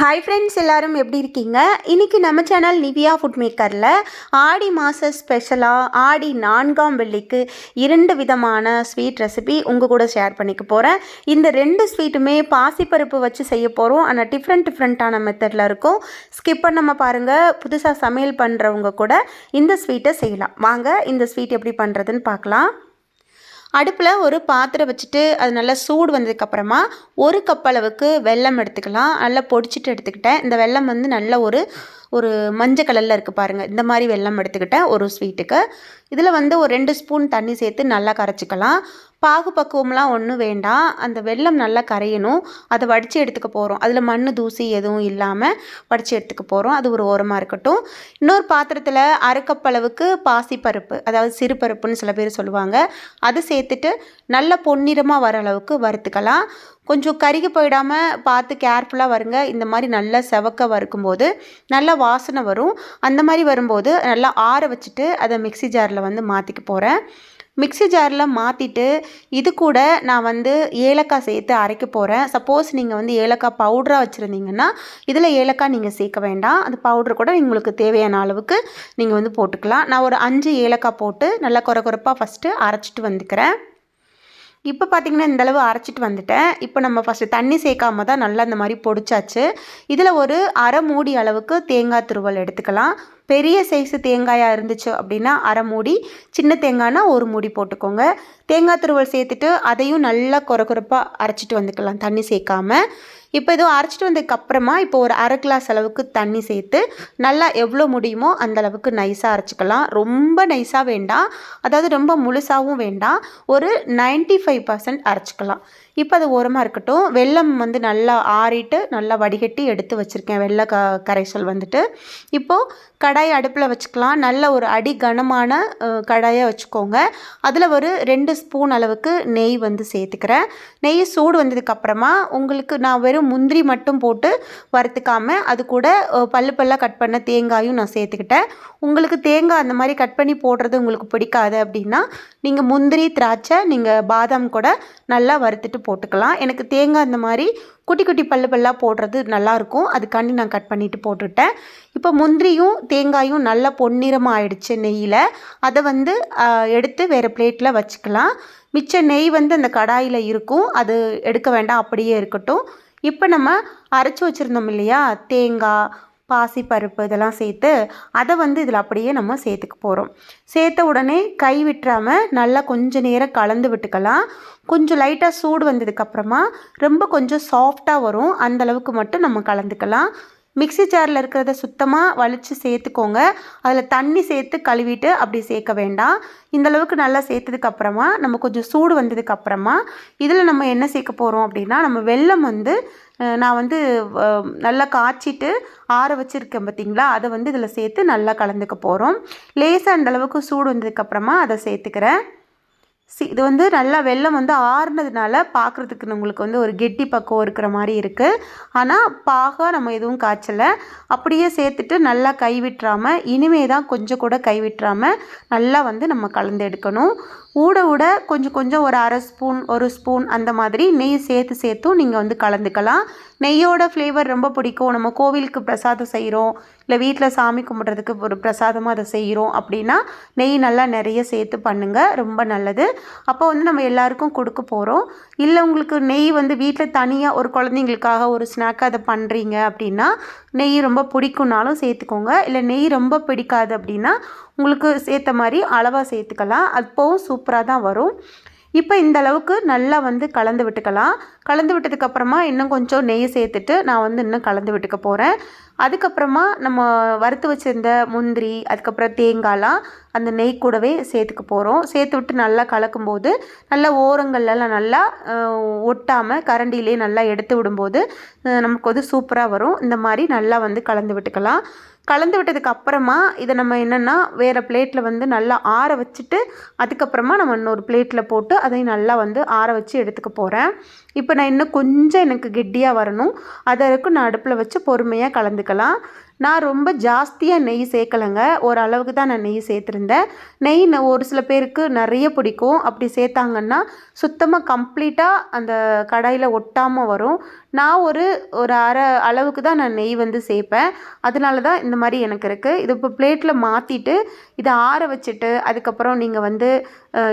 Hi friends எல்லாரும் எப்படி இருக்கீங்க? இன்றைக்கி நம்ம சேனல் நிவியா ஃபுட் மேக்கரில் ஆடி மாத ஸ்பெஷலாக ஆடி நான்காம் வெள்ளிக்கு இரண்டு விதமான ஸ்வீட் ரெசிபி உங்கள் கூட ஷேர் பண்ணிக்க போகிறேன் இந்த ரெண்டு ஸ்வீட்டுமே பாசிப்பருப்பு வச்சு செய்ய போகிறோம் ஆனால் டிஃப்ரெண்ட் டிஃப்ரெண்ட்டான மெத்தடில் இருக்கும். ஸ்கிப் பண்ணாமல் பாருங்கள் புதுசாக சமையல் பண்ணுறவங்க கூட இந்த ஸ்வீட்டை செய்யலாம். வாங்க இந்த ஸ்வீட் எப்படி பண்ணுறதுன்னு பார்க்கலாம். அடுப்பில் ஒரு பாத்திரம் வச்சுட்டு அது நல்லா சூடு வந்ததுக்கப்புறமா ஒரு கப் அளவுக்கு வெல்லம் எடுத்துக்கலாம். நல்லா பொடிச்சிட்டு எடுத்துக்கிட்டேன். இந்த வெல்லம் வந்து நல்ல ஒரு ஒரு மஞ்சள் கலரில் இருக்குது பாருங்கள் இந்த மாதிரி வெல்லம் எடுத்துக்கிட்டேன் ஒரு ஸ்வீட்டுக்கு. இதில் வந்து ஒரு ரெண்டு ஸ்பூன் தண்ணி சேர்த்து நல்லா கரைச்சிக்கலாம். பாகு பக்குவம்லாம் ஒன்றும் வேண்டாம். அந்த வெல்லம் நல்லா கரையணும். அதை வடித்து எடுத்துக்க போகிறோம் அதில் மண் தூசி எதுவும் இல்லாமல் வடித்து எடுத்துக்க போகிறோம் அது ஒரு ஓரமாக இருக்கட்டும். இன்னொரு பாத்திரத்தில் அரைக்கப்பளவுக்கு பாசிப்பருப்பு அதாவது சிறுபருப்புன்னு சில பேர் சொல்லுவாங்க. அது சேர்த்துட்டு நல்ல பொன்னிறமாக வர அளவுக்கு வறுத்துக்கலாம். கொஞ்சம் கருகி போயிடாமல் பார்த்து கேர்ஃபுல்லாக வருங்க. இந்த மாதிரி நல்லா செவக்க வறுக்கும்போது நல்லா வாசனை வரும். அந்த மாதிரி வரும்போது நல்லா ஆற வச்சுட்டு அதை மிக்சி ஜாரில் வந்து மாற்றிக்க போகிறேன் மிக்சி ஜாரில் மாற்றிட்டு இது கூட நான் வந்து ஏலக்காய் சேர்த்து அரைக்க போகிறேன் சப்போஸ் நீங்கள் வந்து ஏலக்காய் பவுடராக வச்சுருந்தீங்கன்னா இதில் ஏலக்காய் நீங்கள் சேர்க்க வேண்டாம். அந்த பவுட்ரு கூட உங்களுக்கு தேவையான அளவுக்கு நீங்கள் வந்து போட்டுக்கலாம். நான் ஒரு அஞ்சு ஏலக்காய் போட்டு நல்லா குறை குறைப்பாக ஃபஸ்ட்டு அரைச்சிட்டு வந்துக்கிறேன். இப்போ பார்த்திங்கன்னா இந்தளவு அரைச்சிட்டு வந்துட்டேன். இப்போ நம்ம ஃபஸ்ட்டு தண்ணி சேர்க்காம தான் நல்லா இந்த மாதிரி பொடிச்சாச்சு. இதில் ஒரு அரை மூடி அளவுக்கு தேங்காய் துருவல் எடுத்துக்கலாம். பெரிய சைஸு தேங்காயாக இருந்துச்சு அப்படின்னா அரை மூடி சின்ன தேங்காய்னா ஒரு மூடி போட்டுக்கோங்க. தேங்காய் துருவல் சேர்த்துட்டு அதையும் நல்லா குறை குறைப்பாக அரைச்சிட்டு வந்துக்கலாம் தண்ணி சேர்க்காம. இப்போ இதுவும் அரைச்சிட்டு வந்ததுக்கப்புறமா இப்போ ஒரு அரை கிளாஸ் அளவுக்கு தண்ணி சேர்த்து நல்லா எவ்வளோ முடியுமோ அந்த அளவுக்கு நைஸாக அரைச்சிக்கலாம். ரொம்ப நைஸாக வேண்டாம். அதாவது ரொம்ப முழுசாகவும் வேண்டாம். ஒரு நைன்ட்டி ஃபைவ் பர்சன்ட் அரைச்சிக்கலாம். இப்போ அது ஓரமாக இருக்கட்டும். வெள்ளம் வந்து நல்லா ஆறிட்டு நல்லா வடிகட்டி எடுத்து வச்சுருக்கேன். வெள்ளை க கரைசல் வந்துட்டு. இப்போது கடாய் அடுப்பில் வச்சுக்கலாம். நல்ல ஒரு அடி கனமான கடாயை வச்சுக்கோங்க. அதில் ஒரு ரெண்டு ஸ்பூன் அளவுக்கு நெய் வந்து சேர்த்துக்கிறேன். நெய் சூடு வந்ததுக்கப்புறமா உங்களுக்கு நான் வெறும் முந்திரி மட்டும் போட்டு வறுத்துக்காமல் அது கூட பல்லு பல்லாக கட் பண்ண தேங்காயும் நான் சேர்த்துக்கிட்டேன். உங்களுக்கு தேங்காய் அந்த மாதிரி கட் பண்ணி போடுறது உங்களுக்கு பிடிக்காது அப்படின்னா நீங்கள் முந்திரி திராட்சை நீங்கள் பாதாம் கூட நல்லா வறுத்துட்டு போட்டுக்கலாம். எனக்கு தேங்காய் இந்த மாதிரி குட்டி குட்டி பல்லு பல்லாக போடுறது நல்லாயிருக்கும். அதுக்காண்டி நான் கட் பண்ணிவிட்டு போட்டுவிட்டேன் இப்போ முந்திரியும் தேங்காயும் நல்லா பொன்னிறமாக ஆயிடுச்சு நெய்யில். அதை வந்து எடுத்து வேறு பிளேட்டில் வச்சுக்கலாம். மிச்ச நெய் வந்து அந்த கடாயில் இருக்கும். அது எடுக்க வேண்டாம். அப்படியே இருக்கட்டும். இப்போ நம்ம அரைச்சி வச்சுருந்தோம் இல்லையா? தேங்காய் பாசி பருப்பு இதெல்லாம் சேர்த்து அதை வந்து இதில் அப்படியே நம்ம சேர்த்துக்க போகிறோம். சேர்த்த உடனே கை விட்டுறாமல் நல்லா கொஞ்சம் நேரம் கலந்து விட்டுக்கலாம். கொஞ்சம் லைட்டாக சூடு வந்ததுக்கப்புறமா ரொம்ப கொஞ்சம் சாஃப்டாக வரும். அந்தளவுக்கு மட்டும் நம்ம கலந்துக்கலாம். மிக்சி ஜாரில் இருக்கிறத சுத்தமாக வலித்து சேர்த்துக்கோங்க. அதில் தண்ணி சேர்த்து கழுவிட்டு அப்படி சேர்க்க வேண்டாம். இந்தளவுக்கு நல்லா சேர்த்ததுக்கப்புறமா நம்ம கொஞ்சம் சூடு வந்ததுக்கப்புறமா இதில் நம்ம என்ன சேர்க்க போகிறோம் அப்படின்னா நம்ம வெள்ளம் வந்து நான் வந்து நல்லா காய்ச்சிட்டு ஆற வச்சுருக்கேன் பார்த்திங்களா அதை வந்து இதில் சேர்த்து நல்லா கலந்துக்க போகிறோம் லேசாக அந்தளவுக்கு சூடு வந்ததுக்கப்புறமா அதை சேர்த்துக்கிறேன். சி இது வந்து நல்லா வெள்ளம் வந்து ஆறுனதுனால பார்க்குறதுக்கு நம்மளுக்கு வந்து ஒரு கெட்டி பக்கம் இருக்கிற மாதிரி இருக்குது ஆனால் பாக நம்ம எதுவும் காய்ச்சலை. அப்படியே சேர்த்துட்டு நல்லா கை விட்டுறாமல் இனிமே தான் கொஞ்சம் கூட கை விட்டுறாமல் நல்லா வந்து நம்ம கலந்து எடுக்கணும். ஊட ஊட கொஞ்சம் கொஞ்சம் ஒரு அரை ஸ்பூன் ஒரு ஸ்பூன் அந்த மாதிரி நெய் சேர்த்து சேர்த்தும் நீங்கள் வந்து கலந்துக்கலாம். நெய்யோட ஃப்ளேவர் ரொம்ப பிடிக்கும். நம்ம கோவிலுக்கு பிரசாதம் செய்கிறோம் இல்லை வீட்டில் சாமி கும்பிட்றதுக்கு ஒரு பிரசாதமாக அதை செய்கிறோம் அப்படின்னா நெய் நல்லா நிறைய சேர்த்து பண்ணுங்கள் ரொம்ப நல்லது. அப்போ வந்து நம்ம எல்லாருக்கும் கொடுக்க போகிறோம் இல்லை உங்களுக்கு நெய் வந்து வீட்டில் தனியாக ஒரு குழந்தைங்களுக்காக ஒரு ஸ்நாக் அதை பண்ணுறீங்க அப்படின்னா நெய் ரொம்ப பிடிக்கும்னாலும் சேர்த்துக்கோங்க. இல்லை நெய் ரொம்ப பிடிக்காது அப்படின்னா உங்களுக்கு சேர்த்த மாதிரி அளவாக சேர்த்துக்கலாம். அப்போவும் சூப்பராக தான் வரும். இப்போ இந்த அளவுக்கு நல்லா வந்து கலந்து விட்டுக்கலாம். கலந்து விட்டதுக்கப்புறமா இன்னும் கொஞ்சம் நெய் சேர்த்துட்டு நான் வந்து இன்னும் கலந்து விட்டுக்க போகிறேன் அதுக்கப்புறமா நம்ம வறுத்து வச்சுருந்த முந்திரி அதுக்கப்புறம் தேங்காய்லாம் அந்த நெய் கூடவே சேர்த்துக்க போகிறோம் சேர்த்து விட்டு நல்லா கலக்கும்போது நல்லா ஓரங்கள்லாம் நல்லா ஒட்டாமல் கரண்டிலே நல்லா எடுத்து விடும்போது நமக்கு வந்து சூப்பராக வரும். இந்த மாதிரி நல்லா வந்து கலந்து விட்டுக்கலாம். கலந்து விட்டதுக்கு அப்புறமா இதை நம்ம என்னென்னா வேறு பிளேட்டில் வந்து நல்லா ஆற வச்சுட்டு அதுக்கப்புறமா நம்ம இன்னொரு பிளேட்டில் போட்டு அதை நல்லா வந்து ஆற வச்சு எடுத்துக்க போகிறேன் இப்போ நான் இன்னும் கொஞ்சம் எனக்கு கெட்டியாக வரணும். அதற்கு நான் அடுப்பில் வச்சு பொறுமையாக கலந்துக்கலாம். நான் ரொம்ப ஜாஸ்தியாக நெய் சேர்க்கலைங்க ஓரளவுக்கு தான் நான் நெய் சேர்த்துருந்தேன் நெய் நான் ஒரு சில பேருக்கு நிறைய பிடிக்கும். அப்படி சேர்த்தாங்கன்னா சுத்தமாக கம்ப்ளீட்டாக அந்த கடாயில் ஒட்டாமல் வரும். நான் ஒரு ஒரு அரை அளவுக்கு தான் நான் நெய் வந்து சேர்ப்பேன் அதனால தான் இந்த மாதிரி எனக்கு இருக்குது இது இப்போ பிளேட்டில் மாற்றிட்டு இதை ஆற வச்சுட்டு அதுக்கப்புறம் நீங்கள் வந்து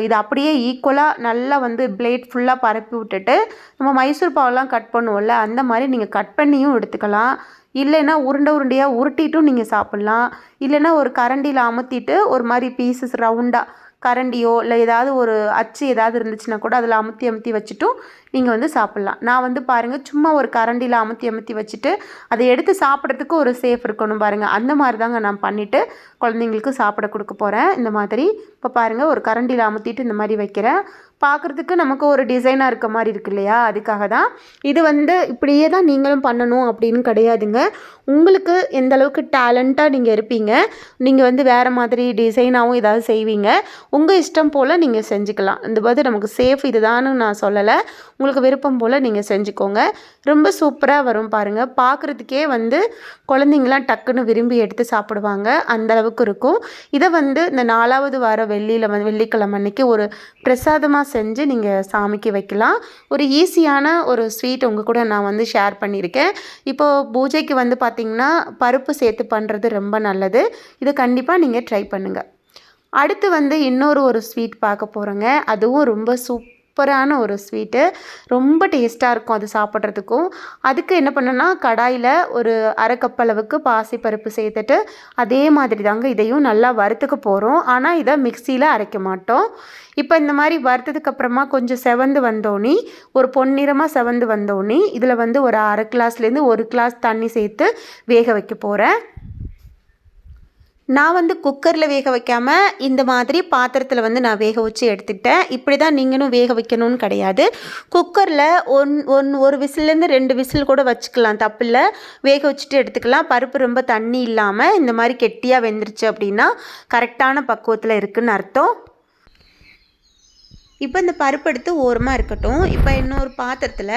இதை அப்படியே ஈக்குவலாக நல்லா வந்து பிளேட் ஃபுல்லாக பரப்பி விட்டுட்டு நம்ம மைசூர் பாவெல்லாம் கட் பண்ணுவோம்ல அந்த மாதிரி நீங்கள் கட் பண்ணியும் எடுத்துக்கலாம். இல்லைன்னா உருண்டை உருண்டையாக உருட்டிட்டும் நீங்கள் சாப்பிட்லாம். இல்லைன்னா ஒரு கரண்டியில் அமுத்திட்டு ஒரு மாதிரி பீசஸ் ரவுண்டாக கரண்டியோ இல்லை ஏதாவது ஒரு அச்சு ஏதாவது இருந்துச்சுன்னா கூட அதில் அமுத்தி அமுத்தி வச்சுட்டும் நீங்கள் வந்து சாப்பிட்லாம். நான் வந்து பாருங்கள் சும்மா ஒரு கரண்டியில் அமுத்தி அமுத்தி வச்சுட்டு அதை எடுத்து சாப்பிட்றதுக்கு ஒரு சேஃப் இருக்கணும் பாருங்கள் அந்த மாதிரி தாங்க நான் பண்ணிவிட்டு குழந்தைங்களுக்கு சாப்பிட கொடுக்க போகிறேன் இந்த மாதிரி இப்போ பாருங்கள் ஒரு கரண்டியில் அமுத்திட்டு இந்த மாதிரி வைக்கிறேன். பார்க்குறதுக்கு நமக்கு ஒரு டிசைனாக இருக்க மாதிரி இருக்கு இல்லையா? அதுக்காக தான். இது வந்து இப்படியே தான் நீங்களும் பண்ணணும் அப்படின்னு கிடையாதுங்க. உங்களுக்கு எந்த அளவுக்கு டேலண்ட்டாக நீங்கள் இருப்பீங்க நீங்கள் வந்து வேறு மாதிரி டிசைனாகவும் ஏதாவது செய்வீங்க உங்கள் இஷ்டம் போல் நீங்கள் செஞ்சுக்கலாம். இந்த பதில் நமக்கு சேஃப் இதுதான்னு நான் சொல்லலை. உங்களுக்கு விருப்பம் போல் நீங்கள் செஞ்சுக்கோங்க. ரொம்ப சூப்பராக வரும் பாருங்கள் பார்க்குறதுக்கே வந்து குழந்தைங்களாம் டக்குன்னு விரும்பி எடுத்து சாப்பிடுவாங்க. அந்த அளவுக்கு இருக்கும். இதை வந்து இந்த நாலாவது வார வெள்ளியில் வந்து வெள்ளிக்கிழமை அன்னைக்கு ஒரு பிரசாதமாக செஞ்சு நீங்கள் சாமிக்கு வைக்கலாம். ஒரு ஈஸியான ஒரு ஸ்வீட் உங்கள் கூட நான் வந்து ஷேர் பண்ணியிருக்கேன். இப்போது பூஜைக்கு வந்து பார்த்திங்கன்னா பருப்பு சேர்த்து பண்ணுறது ரொம்ப நல்லது. இதை கண்டிப்பாக நீங்கள் ட்ரை பண்ணுங்கள் அடுத்து வந்து இன்னொரு ஒரு ஸ்வீட் பார்க்க போகிறோங்க அதுவும் ரொம்ப சூப் சூப்பரான ஒரு ஸ்வீட்டு. ரொம்ப டேஸ்ட்டாக இருக்கும் அது சாப்பிட்றதுக்கும். அதுக்கு என்ன பண்ணேன்னா கடாயில் ஒரு அரை கப் அளவுக்கு பாசிப்பருப்பு சேர்த்துட்டு அதே மாதிரி தாங்க இதையும் நல்லா வறுத்துக்க போகிறோம் ஆனால் இதை மிக்சியில் அரைக்க மாட்டோம். இப்போ இந்த மாதிரி வறுத்ததுக்கு அப்புறமா கொஞ்சம் செவந்து வந்தோன்னே ஒரு பொன்னிறமாக செவந்து வந்தோன்னே இதில் வந்து ஒரு அரை கிளாஸ்லேருந்து ஒரு கிளாஸ் தண்ணி சேர்த்து வேக வைக்க போகிறேன் நான் வந்து குக்கரில் வேக வைக்காமல் இந்த மாதிரி பாத்திரத்தில் வந்து நான் வேக வச்சு எடுத்துக்கிட்டேன். இப்படி தான் நீங்களும் வேக வைக்கணும்னு கிடையாது. குக்கரில் ஒன் ஒன் ஒரு விசிலேருந்து ரெண்டு விசில் கூட வச்சுக்கலாம். தப்பில்லை. வேக வச்சுட்டு எடுத்துக்கலாம். பருப்பு ரொம்ப தண்ணி இல்லாமல் இந்த மாதிரி கெட்டியாக வெந்துருச்சு அப்படின்னா கரெக்டான பக்குவத்தில் இருக்குதுன்னு அர்த்தம். இப்போ இந்த பருப்பு எடுத்து ஓரமாக இருக்கட்டும். இப்போ இன்னொரு பாத்திரத்தில்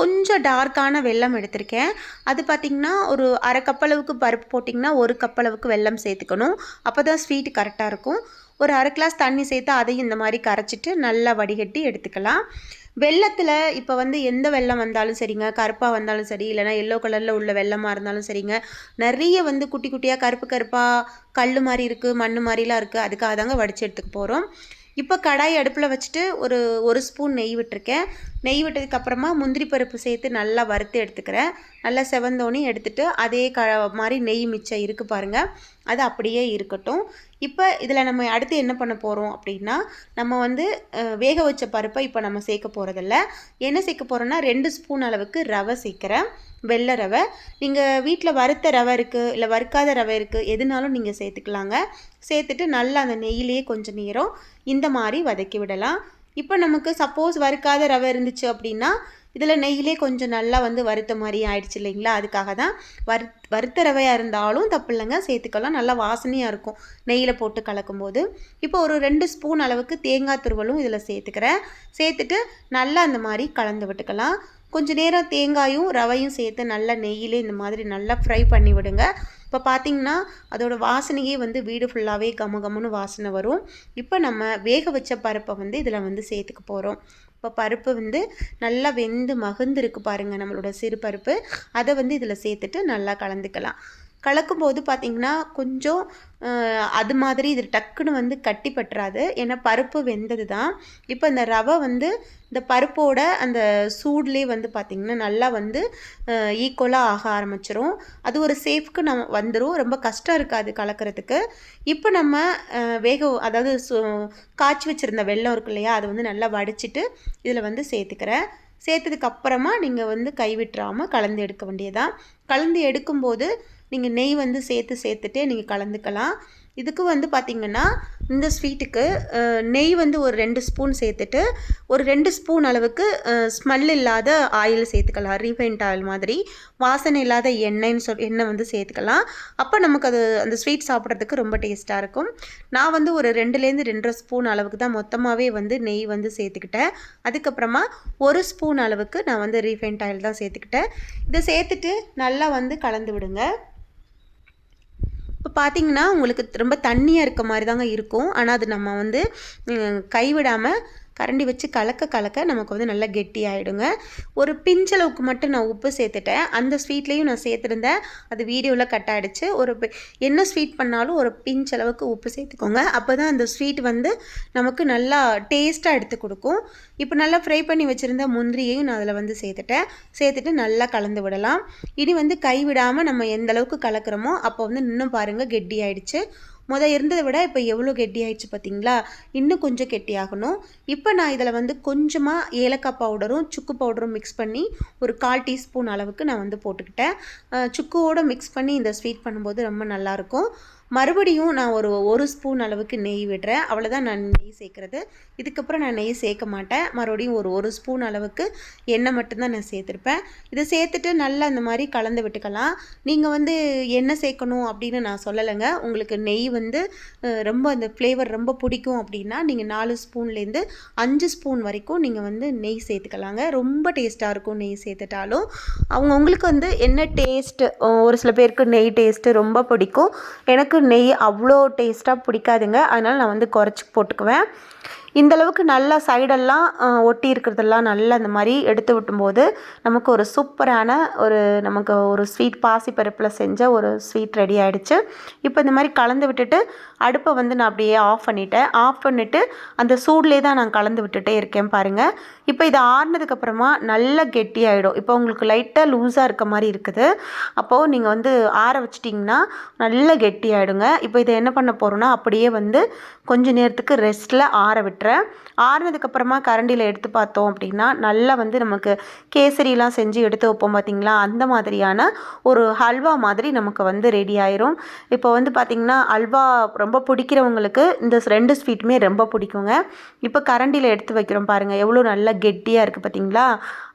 கொஞ்சம் டார்க்கான வெல்லம் எடுத்திருக்கேன். அது பார்த்திங்கன்னா ஒரு அரை கப்பளவுக்கு பருப்பு போட்டிங்கன்னா ஒரு கப்பளவுக்கு வெள்ளம் வெல்லம் சேர்த்துக்கணும். அப்போ தான் ஸ்வீட் கரெக்டாக இருக்கும். ஒரு அரை கிளாஸ் தண்ணி சேர்த்து அதையும் இந்த மாதிரி கரைச்சிட்டு நல்லா வடிகட்டி எடுத்துக்கலாம். வெள்ளத்தில் இப்போ வந்து எந்த வெள்ளம் வந்தாலும் சரிங்க. கருப்பாக வந்தாலும் சரி இல்லைனா எல்லோ கலரில் உள்ள வெள்ளமாக இருந்தாலும் சரிங்க. நிறைய வந்து குட்டி குட்டியாக கருப்பு கருப்பாக கல் மாதிரி இருக்குது மண் மாதிரிலாம் இருக்குது அதுக்காக தாங்க வடித்து எடுத்துக்க போகிறோம் இப்போ கடாய் அடுப்பில் வச்சுட்டு ஒரு ஒரு ஸ்பூன் நெய் விட்டுருக்கேன். நெய் விட்டதுக்கு அப்புறமா முந்திரி பருப்பு சேர்த்து நல்லா வறுத்து எடுத்துக்கிறேன். நல்லா செவந்தோனே எடுத்துட்டு அதே க மாதிரி நெய் மிச்சம் இருக்குது பாருங்கள் அது அப்படியே இருக்கட்டும். இப்போ இதில் நம்ம அடுத்து என்ன பண்ண போகிறோம் அப்படின்னா நம்ம வந்து வேக வச்ச பருப்பை இப்போ நம்ம சேர்க்க போகிறதில்ல என்ன சேர்க்க போகிறோன்னா ரெண்டு ஸ்பூன் அளவுக்கு ரவை சேர்க்குறேன். வெள்ளை ரவை. நீங்கள் வீட்டில் வறுத்த ரவை இருக்குது இல்லை வறுக்காத ரவை இருக்குது எதுனாலும் நீங்கள் சேர்த்துக்கலாங்க. சேர்த்துட்டு நல்லா அந்த நெய்யிலேயே கொஞ்சம் நேரம் இந்த மாதிரி வதக்கி விடலாம். இப்போ நமக்கு சப்போஸ் வறுக்காத ரவை இருந்துச்சு அப்படின்னா இதில் நெய்யிலே கொஞ்சம் நல்லா வந்து வறுத்த மாதிரி ஆயிடுச்சு இல்லைங்களா? அதுக்காக தான் வறு வறுத்த ரவையாக இருந்தாலும் தப்பு இல்லைங்க சேர்த்துக்கலாம். நல்லா வாசனையாக இருக்கும் நெய்யில் போட்டு கலக்கும்போது. இப்போ ஒரு ரெண்டு ஸ்பூன் அளவுக்கு தேங்காய் துருவலும் இதில் சேர்த்துக்கிறேன். சேர்த்துட்டு நல்லா அந்த மாதிரி கலந்து விட்டுக்கலாம். கொஞ்சம் நேரம் தேங்காயும் ரவையும் சேர்த்து நல்லா நெய்யிலே இந்த மாதிரி நல்லா ஃப்ரை பண்ணி விடுங்க. இப்போ பார்த்தீங்கன்னா அதோட வாசனையே வந்து வீடு ஃபுல்லாகவே கமகமன்னு வாசனை வரும். இப்போ நம்ம வேக வச்ச பருப்பை வந்து இதில் வந்து சேர்த்துக்க போகிறோம் இப்போ பருப்பு வந்து நல்லா வெந்து மகிழ்ந்துருக்கு பாருங்கள் நம்மளோட சிறு பருப்பு. அதை வந்து இதில் சேர்த்துட்டு நல்லா கலந்துக்கலாம். கலக்கும்போது பார்த்திங்கன்னா கொஞ்சம் அது மாதிரி இது டக்குன்னு வந்து கட்டி பட்டுறாது ஏன்னா பருப்பு வெந்தது தான் இப்போ இந்த ரவை வந்து இந்த பருப்போட அந்த சூட்லேயே வந்து பார்த்திங்கன்னா நல்லா வந்து ஈக்குவலாக ஆக ஆரம்பிச்சிரும். அது ஒரு சேஃப்க்கு நம்ம வந்துடும் ரொம்ப கஷ்டம் இருக்காது கலக்கிறதுக்கு. இப்போ நம்ம வேக அதாவது சு காய்ச்சி வச்சுருந்த வெள்ளம் இருக்கு இல்லையா அதை வந்து நல்லா வடிச்சிட்டு இதில் வந்து சேர்த்துக்கிறேன். சேர்த்ததுக்கு அப்புறமா நீங்கள் வந்து கைவிட்டுறாமல் கலந்து எடுக்க வேண்டியதான் கலந்து எடுக்கும்போது நீங்கள் நெய் வந்து சேர்த்து சேர்த்துட்டே நீங்கள் கலந்துக்கலாம். இதுக்கு வந்து பார்த்திங்கன்னா இந்த ஸ்வீட்டுக்கு நெய் வந்து ஒரு ரெண்டு ஸ்பூன் சேர்த்துட்டு ஒரு ரெண்டு ஸ்பூன் அளவுக்கு ஸ்மெல் இல்லாத ஆயில் சேர்த்துக்கலாம். ரீஃபைண்ட் ஆயில் மாதிரி. வாசனை இல்லாத எண்ணெய்ன்னு சொல் எண்ணெய் வந்து சேர்த்துக்கலாம். அப்போ நமக்கு அது அந்த ஸ்வீட் சாப்பிட்றதுக்கு ரொம்ப டேஸ்ட்டாக இருக்கும். நான் வந்து ஒரு ரெண்டுலேருந்து ரெண்டரை ஸ்பூன் அளவுக்கு தான் மொத்தமாகவே வந்து நெய் வந்து சேர்த்துக்கிட்டேன். அதுக்கப்புறமா ஒரு ஸ்பூன் அளவுக்கு நான் வந்து ரீஃபைண்ட் ஆயில் தான் சேர்த்துக்கிட்டேன். இதை சேர்த்துட்டு நல்லா வந்து கலந்து விடுங்க. பார்த்தீங்கன்னா உங்களுக்கு ரொம்ப தண்ணியாக இருக்க மாதிரி தாங்க இருக்கும். ஆனால் அது நம்ம வந்து கைவிடாமல் கரண்டி வச்சு கலக்க கலக்க நமக்கு வந்து நல்லா கெட்டி ஆகிடுங்க ஒரு பிஞ்சளவுக்கு மட்டும் நான் உப்பு சேர்த்துட்டேன். அந்த ஸ்வீட்லேயும் நான் சேர்த்துருந்தேன். அது வீடியோவில் கட் ஆகிடுச்சு ஒரு என்ன ஸ்வீட் பண்ணாலும் ஒரு பிஞ்ச் அளவுக்கு உப்பு சேர்த்துக்கோங்க. அப்போ தான் அந்த ஸ்வீட் வந்து நமக்கு நல்லா டேஸ்ட்டாக எடுத்து கொடுக்கும். இப்போ நல்லா ஃப்ரை பண்ணி வச்சுருந்த முந்திரியையும் நான் அதில் வந்து சேர்த்துட்டேன். சேர்த்துட்டு நல்லா கலந்து விடலாம். இனி வந்து கை விடாமல் நம்ம எந்த அளவுக்கு கலக்கிறோமோ அப்போ வந்து இன்னும் பாருங்கள் கெட்டி ஆகிடுச்சு மொதல் இருந்ததை விட இப்போ எவ்வளோ கெட்டி ஆயிடுச்சு பார்த்தீங்களா இன்னும் கொஞ்சம் கெட்டியாகணும். இப்போ நான் இதில் வந்து கொஞ்சமாக ஏலக்காய் பவுடரும் சுக்கு பவுடரும் மிக்ஸ் பண்ணி ஒரு கால் டீஸ்பூன் அளவுக்கு நான் வந்து போட்டுக்கிட்டேன். சுக்குவோடு மிக்ஸ் பண்ணி இந்த ஸ்வீட் பண்ணும்போது ரொம்ப நல்லாயிருக்கும். மறுபடியும் நான் ஒரு ஒரு ஸ்பூன் அளவுக்கு நெய் விடுறேன். அவ்வளோதான் நான் நெய் சேர்க்குறது. இதுக்கப்புறம் நான் நெய் சேர்க்க மாட்டேன். மறுபடியும் ஒரு ஒரு ஸ்பூன் அளவுக்கு எண்ணெய் மட்டும்தான் நான் சேர்த்துருப்பேன். இதை சேர்த்துட்டு நல்லா இந்த மாதிரி கலந்து விட்டுக்கலாம். நீங்கள் வந்து எண்ணெய் சேர்க்கணும் அப்படின்னு நான் சொல்லலைங்க. உங்களுக்கு நெய் வந்து ரொம்ப அந்த ஃப்ளேவர் ரொம்ப பிடிக்கும் அப்படின்னா நீங்கள் நாலு ஸ்பூன்லேருந்து அஞ்சு ஸ்பூன் வரைக்கும் நீங்கள் வந்து நெய் சேர்த்துக்கலாங்க. ரொம்ப டேஸ்ட்டாக இருக்கும் நெய் சேர்த்துட்டாலும். அவங்க உங்களுக்கு வந்து என்ன டேஸ்ட்டு ஒரு சில பேருக்கு நெய் டேஸ்ட்டு ரொம்ப பிடிக்கும். எனக்கு நெய் அவ்வளோ டேஸ்ட்டாக பிடிக்காதுங்க. அதனால் நான் வந்து குறைச்சி போட்டுக்குவேன். இந்தளவுக்கு நல்லா சைடெல்லாம் ஒட்டி இருக்கிறதெல்லாம் நல்லா இந்த மாதிரி எடுத்து விட்டும்போது நமக்கு ஒரு சூப்பரான ஒரு நமக்கு ஒரு ஸ்வீட் பாசிப்பருப்பில் செஞ்ச ஒரு ஸ்வீட் ரெடி ஆகிடுச்சு இப்போ இந்த மாதிரி கலந்து விட்டுட்டு அடுப்பை வந்து நான் அப்படியே ஆஃப் பண்ணிட்டேன். ஆஃப் பண்ணிவிட்டு அந்த சூட்லேயே தான் நான் கலந்து விட்டுட்டே இருக்கேன் பாருங்கள் இப்போ இது ஆறினதுக்கப்புறமா நல்லா கெட்டி ஆகிடும் இப்போ உங்களுக்கு லைட்டாக லூஸாக இருக்க மாதிரி இருக்குது. அப்போது நீங்கள் வந்து ஆற வச்சிட்டிங்கன்னா நல்லா கெட்டி ஆகிடுங்க இப்போ இதை என்ன பண்ண போகிறோன்னா அப்படியே வந்து கொஞ்ச நேரத்துக்கு ரெஸ்ட்டில் ஆற விட்டுறேன் ஆறுனதுக்கப்புறமா கரண்டியில் எடுத்து பார்த்தோம் அப்படின்னா நல்லா வந்து நமக்கு கேசரிலாம் செஞ்சு எடுத்து வைப்போம் பார்த்தீங்களா? அந்த மாதிரியான ஒரு ஹல்வா மாதிரி நமக்கு வந்து ரெடி ஆயிரும். இப்போ வந்து பார்த்திங்கன்னா அல்வா ரொம்ப பிடிக்கிறவங்களுக்கு இந்த ரெண்டு ஸ்வீட்டுமே ரொம்ப பிடிக்குங்க. இப்போ கரண்டியில் எடுத்து வைக்கிறோம் பாருங்கள் எவ்வளோ நல்லா கெட்டியாக இருக்குது பார்த்தீங்களா?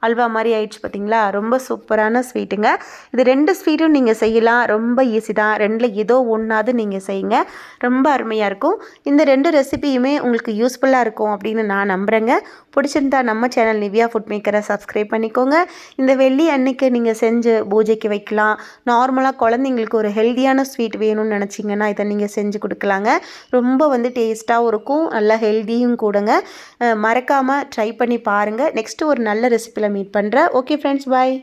அல்வா மாதிரி ஆயிடுச்சு பார்த்தீங்களா? ரொம்ப சூப்பரான ஸ்வீட்டுங்க. இது ரெண்டு ஸ்வீட்டும் நீங்கள் செய்யலாம். ரொம்ப ஈஸி தான். ரெண்டில் ஏதோ ஒன்றாவது நீங்கள் செய்யுங்க. ரொம்ப அருமையாக இருக்கும். இந்த ரெண்டு ரெசிபியுமே உங்களுக்கு யூஸ்ஃபுல்லாக இருக்கும் அப்படின்னு நான் நம்புகிறேங்க பிடிச்சிருந்தா நம்ம சேனல் நிவ்யா ஃபுட் மேக்கரை சப்ஸ்கிரைப் பண்ணிக்கோங்க. இந்த வெள்ளி அன்னைக்கு நீங்கள் செஞ்சு பூஜைக்கு வைக்கலாம். நார்மலாக குழந்தைங்களுக்கு ஒரு ஹெல்தியான ஸ்வீட் வேணும்னு நினச்சிங்கன்னா இதை நீங்கள் செஞ்சு கொடுக்கலாங்க. ரொம்ப வந்து டேஸ்ட்டாகவும் இருக்கும். நல்லா ஹெல்தியும் கூடங்க. மறக்காமல் ட்ரை பண்ணி பாருங்கள் நெக்ஸ்ட்டு ஒரு நல்ல ரெசிபியில் மீட் பண்ணுறேன் ஓகே ஃப்ரெண்ட்ஸ் பாய்